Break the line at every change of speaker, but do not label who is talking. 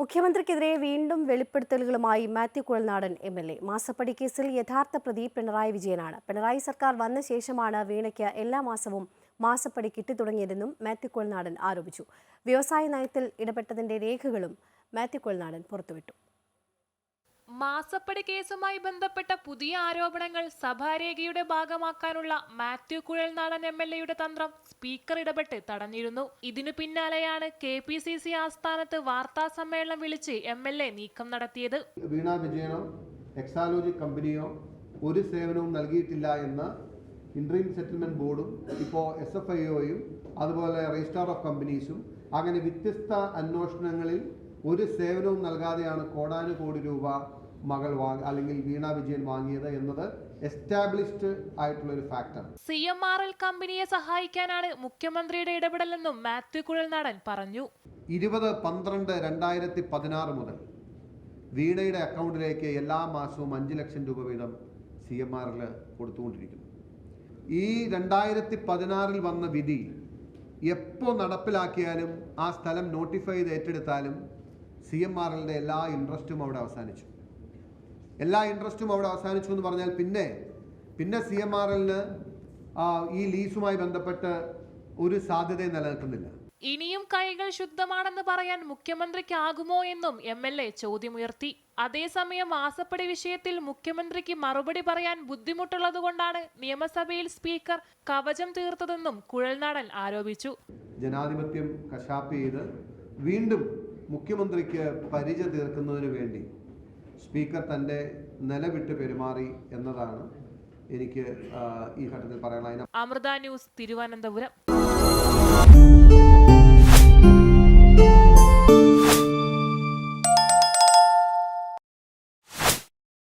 മുഖ്യമന്ത്രിക്കെതിരെ വീണ്ടും വെളിപ്പെടുത്തലുകളുമായി Mathew Kuzhalnadan M L A. മാസപ്പടി കേസിൽ യഥാർത്ഥ പ്രതി പിണറായി വിജയനാണ്. പിണറായി സർക്കാർ വന്ന ശേഷമാണ് വീണയ്ക്ക് എല്ലാ മാസവും മാസപ്പടി കിട്ടിത്തുടങ്ങിയതെന്നും മാത്യു കുഴൽനാടൻ ആരോപിച്ചു. വ്യവസായ നയത്തിൽ ഇടപെട്ടതിന്റെ രേഖകളും മാത്യു കുഴൽനാടൻ പുറത്തുവിട്ടു.
മാസപ്പടി കേസുമായി ബന്ധപ്പെട്ട പുതിയ ആരോപണങ്ങൾ സഭാരേഖയുടെ ഭാഗമാക്കാനുള്ള മാത്യു കുഴൽനാടൻ എം എൽ എയുടെ തന്ത്രം സ്പീക്കർ ഇടപെട്ട് തടഞ്ഞിരുന്നു. ഇതിനു പിന്നാലെയാണ് കെ പി സി സി ആസ്ഥാനത്ത് വാർത്താ സമ്മേളനം വിളിച്ച് എം എൽ എ നീക്കം നടത്തിയത്.
വീണ വിജയനോ എക്സാലോജി കമ്പനിയോ ഒരു സേവനവും നൽകിയിട്ടില്ല എന്ന് ഇൻട്രീം സെറ്റിൽമെന്റ് ബോർഡും ഇപ്പോൾ എസ് എഫ് ഐ ഒയും അതുപോലെ രജിസ്ട്രാർ ഓഫ് കമ്പനീസും അങ്ങനെ വ്യത്യസ്ത അന്വേഷണങ്ങളിൽ ഒരു സേവനവും നൽകാതെയാണ് കോടാനുകോടി രൂപ മകൾ വാങ്ങി അല്ലെങ്കിൽ വീണ വിജയൻ വാങ്ങിയത് എന്നത് എസ്റ്റാബ്ലിഷ്ഡ് ആയിട്ടുള്ള ഒരു factor
C M R L കമ്പനിയെ സഹായിക്കാനാണ് മുഖ്യമന്ത്രിയുടെ ഇടപെടലെന്നും മാത്യു കുഴൽനാടൻ പറഞ്ഞു.
ഇരുപത് പന്ത്രണ്ട് രണ്ടായിരത്തി പതിനാറ് മുതൽ വീണയുടെ അക്കൗണ്ടിലേക്ക് എല്ലാ മാസവും അഞ്ച് ലക്ഷം രൂപ വീതം സി എം ആറിൽ കൊടുത്തുകൊണ്ടിരിക്കുന്നു. ഈ രണ്ടായിരത്തി പതിനാറിൽ വന്ന വിധി എപ്പോൾ നടപ്പിലാക്കിയാലും ആ സ്ഥലം നോട്ടിഫൈ ചെയ്ത് ഏറ്റെടുത്താലും സി എം ആർ എല്ലിന്റെ എല്ലാ ഇൻട്രസ്റ്റും അവിടെ അവസാനിച്ചു. എല്ലാ ഇൻട്രസ്റ്റും അവിടെ അവസാനിച്ചു എന്ന് പറഞ്ഞാൽ പിന്നെ പിന്നെ സി എം ആർ എല്ലിന് ഈ ലീസുമായി ബന്ധപ്പെട്ട് ഒരു സാധ്യതയും നിലനിൽക്കുന്നില്ല.
ഇനിയും കൈകൾ ശുദ്ധമാണെന്ന് പറയാൻ മുഖ്യമന്ത്രിക്കാകുമോ എന്നും എം എൽ എ ചോദ്യമുയർത്തി. അതേസമയം വാസപ്പടി വിഷയത്തിൽ മുഖ്യമന്ത്രിക്ക് മറുപടി പറയാൻ ബുദ്ധിമുട്ടുള്ളതുകൊണ്ടാണ് നിയമസഭയിൽ സ്പീക്കർ കവചം തീർത്തതെന്നും കുഴൽനാടൻ ആരോപിച്ചു.
ജനാധിപത്യം കശാപ്പ് ചെയ്ത് വീണ്ടും മുഖ്യമന്ത്രിക്ക് പരിച തീർക്കുന്നതിന് വേണ്ടി സ്പീക്കർ തന്റെ നിലവിട്ട് പെരുമാറി എന്നതാണ് എനിക്ക് ഈ ഘട്ടത്തിൽ പറയാനുള്ളത്.
അമൃത ന്യൂസ് തിരുവനന്തപുരം.